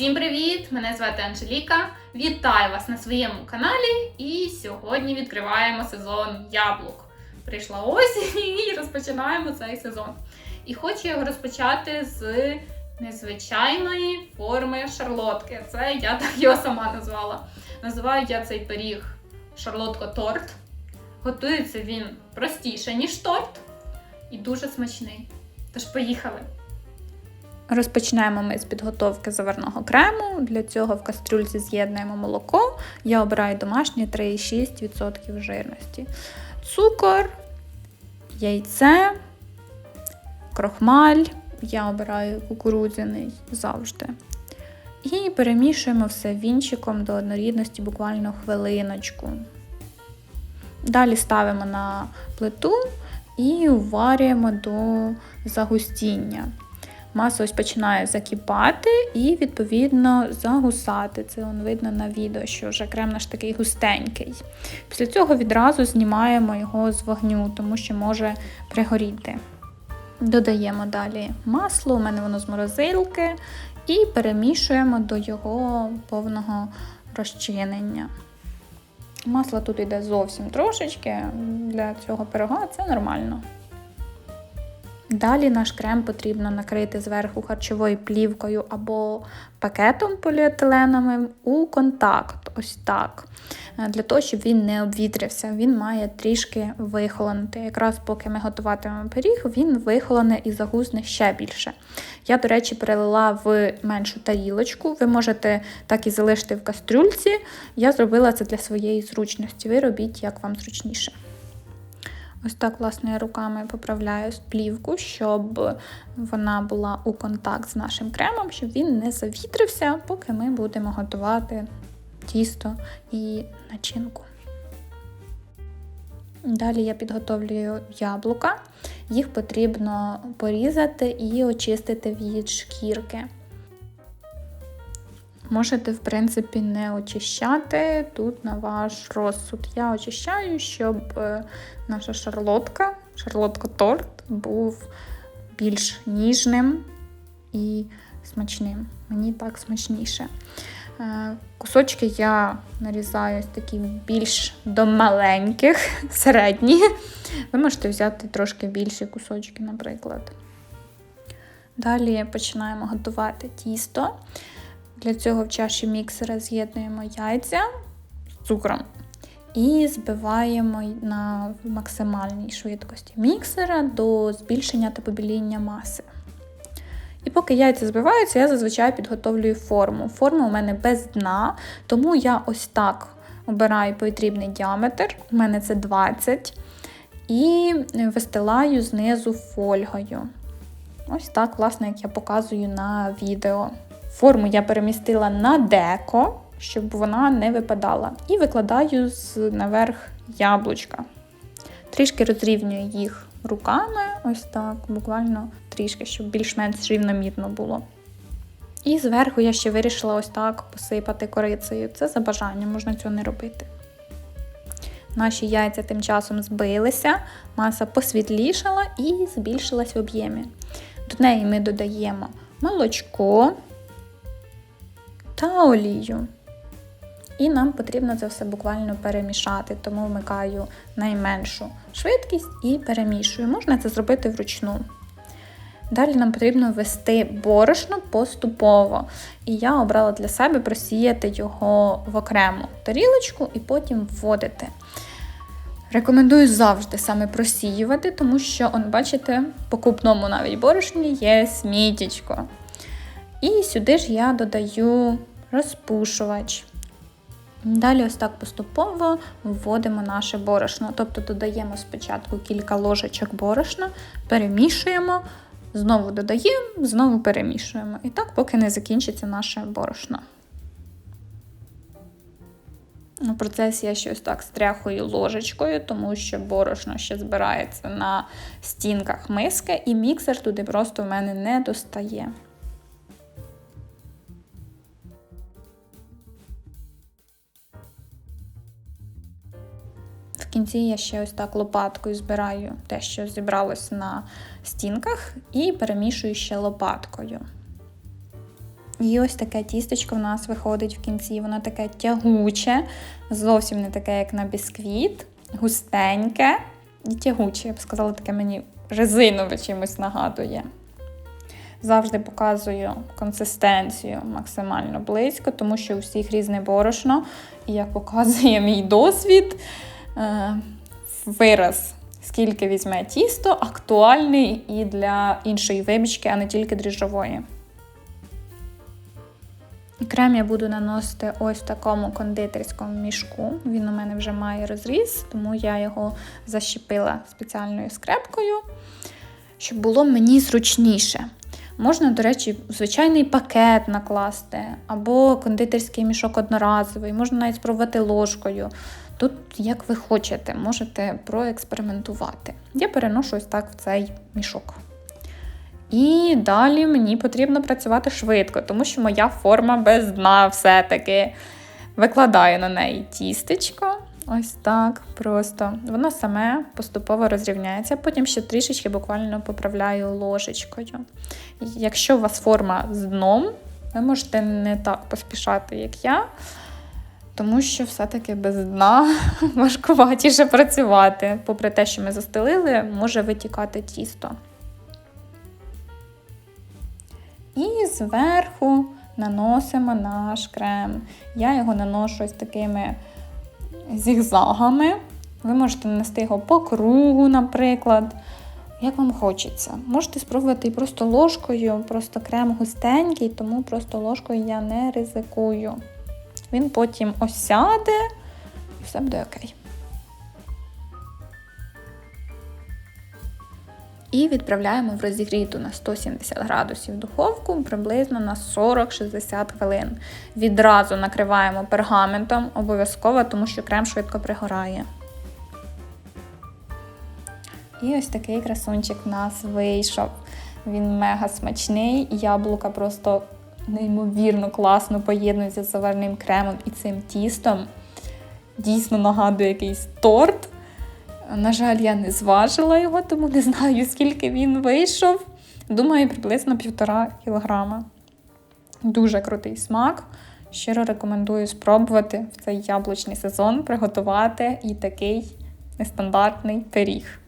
Всім привіт! Мене звати Анжеліка. Вітаю вас на своєму каналі. І сьогодні відкриваємо сезон яблук. Прийшла осінь і розпочинаємо цей сезон. І хочу його розпочати з незвичайної форми шарлотки. Це я так його сама назвала. Називаю я цей пиріг шарлотко-торт. Готується він простіше, ніж торт, і дуже смачний. Тож поїхали! Розпочинаємо ми з підготовки заварного крему. Для цього в кастрюльці з'єднуємо молоко. Я обираю домашнє 3,6% жирності. Цукор, яйце, крохмаль. Я обираю кукурудзяний завжди. І перемішуємо все вінчиком до однорідності буквально хвилиночку. Далі ставимо на плиту і уварюємо до загустіння. Маса ось починає закипати і, відповідно, загусати. Це он видно на відео, що вже крем наш такий густенький. Після цього відразу знімаємо його з вогню, тому що може пригоріти. Додаємо далі масло, у мене воно з морозилки, і перемішуємо до його повного розчинення. Масло тут йде зовсім трошечки для цього пирога, це нормально. Далі наш крем потрібно накрити зверху харчовою плівкою або пакетом поліетиленовим у контакт. Ось так. Для того, щоб він не обвітрився, він має трішки вихолонути. Якраз поки ми готуватимемо пиріг, він вихолоне і загусне ще більше. Я, до речі, перелила в меншу тарілочку. Ви можете так і залишити в кастрюльці. Я зробила це для своєї зручності. Ви робіть, як вам зручніше. Ось так, власне, я руками поправляю плівку, щоб вона була у контакт з нашим кремом, щоб він не завітрився, поки ми будемо готувати тісто і начинку. Далі я підготовлюю яблука. Їх потрібно порізати і очистити від шкірки. Можете, в принципі, не очищати тут на ваш розсуд. Я очищаю, щоб наша шарлотка, шарлотка-торт був більш ніжним і смачним. Мені так смачніше. Кусочки я нарізаю ось такі більш до маленьких, середні. Ви можете взяти трошки більші кусочки, наприклад. Далі починаємо готувати тісто. Для цього в чаші міксера з'єднуємо яйця з цукром і збиваємо на максимальній швидкості міксера до збільшення та побіління маси. І поки яйця збиваються, я зазвичай підготовлюю форму. Форма у мене без дна, тому я ось так обираю потрібний діаметр, у мене це 20, і вистилаю знизу фольгою. Ось так, власне, як я показую на відео. Форму я перемістила на деко, щоб вона не випадала. І викладаю з наверх яблучка. Трішки розрівнюю їх руками, ось так, буквально трішки, щоб більш-менш рівномірно було. І зверху я ще вирішила ось так посипати корицею. Це за бажанням, можна цього не робити. Наші яйця тим часом збилися, маса посвітлішала і збільшилась в об'ємі. До неї ми додаємо молочко та олію. І нам потрібно це все буквально перемішати, тому вмикаю найменшу швидкість і перемішую. Можна це зробити вручну. Далі нам потрібно ввести борошно поступово. І я обрала для себе просіяти його в окрему тарілочку і потім вводити. Рекомендую завжди саме просіювати, тому що, он, бачите, по купному навіть борошні є смітічко. І сюди ж я додаю розпушувач. Далі ось так поступово вводимо наше борошно. Тобто додаємо спочатку кілька ложечок борошна, перемішуємо, знову додаємо, знову перемішуємо. І так, поки не закінчиться наше борошно. У процесі я щось так стряхую ложечкою, тому що борошно ще збирається на стінках миски, і міксер туди просто в мене не достає. Кінці я ще ось так лопаткою збираю те, що зібралось на стінках, і перемішую ще лопаткою. І ось таке тістечко в нас виходить в кінці. Воно таке тягуче, зовсім не таке, як на бісквіт, густеньке і тягуче. Я б сказала, таке мені резинове чимось нагадує. Завжди показую консистенцію максимально близько, тому що у всіх різне борошно. І як показує мій досвід, вираз, скільки візьме тісто, актуальний і для іншої вибічки, а не тільки дріжджової. Крем я буду наносити ось в такому кондитерському мішку. Він у мене вже має розріз, тому я його защепила спеціальною скрепкою, щоб було мені зручніше. Можна, до речі, звичайний пакет накласти, або кондитерський мішок одноразовий, можна навіть спробувати ложкою. Тут, як ви хочете, можете проекспериментувати. Я переношу ось так в цей мішок. І далі мені потрібно працювати швидко, тому що моя форма без дна все-таки. Викладаю на неї тістечко. Ось так просто. Воно саме поступово розрівняється. Потім ще трішечки буквально поправляю ложечкою. Якщо у вас форма з дном, ви можете не так поспішати, як я, тому що все-таки без дна важкуватіше працювати. Попри те, що ми застелили, може витікати тісто. І зверху наносимо наш крем. Я його наношу ось такими зігзагами. Ви можете нанести його по кругу, наприклад. Як вам хочеться. Можете спробувати і просто ложкою, просто крем густенький, тому просто ложкою я не ризикую. Він потім осяде і все буде окей. І відправляємо в розігріту на 170 градусів духовку приблизно на 40-60 хвилин. Відразу накриваємо пергаментом обов'язково, тому що крем швидко пригорає. І ось такий красунчик в нас вийшов. Він мега смачний, яблука просто неймовірно класно поєднуються з заварним кремом і цим тістом. Дійсно нагадує якийсь торт. На жаль, я не зважила його, тому не знаю, скільки він вийшов. Думаю, приблизно півтора кілограма. Дуже крутий смак. Щиро рекомендую спробувати в цей яблучний сезон приготувати і такий нестандартний пиріг.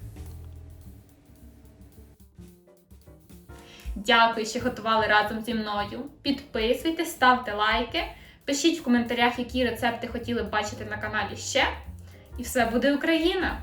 Дякую, що готували разом зі мною. Підписуйтесь, ставте лайки, пишіть в коментарях, які рецепти хотіли б бачити на каналі ще. І все буде Україна!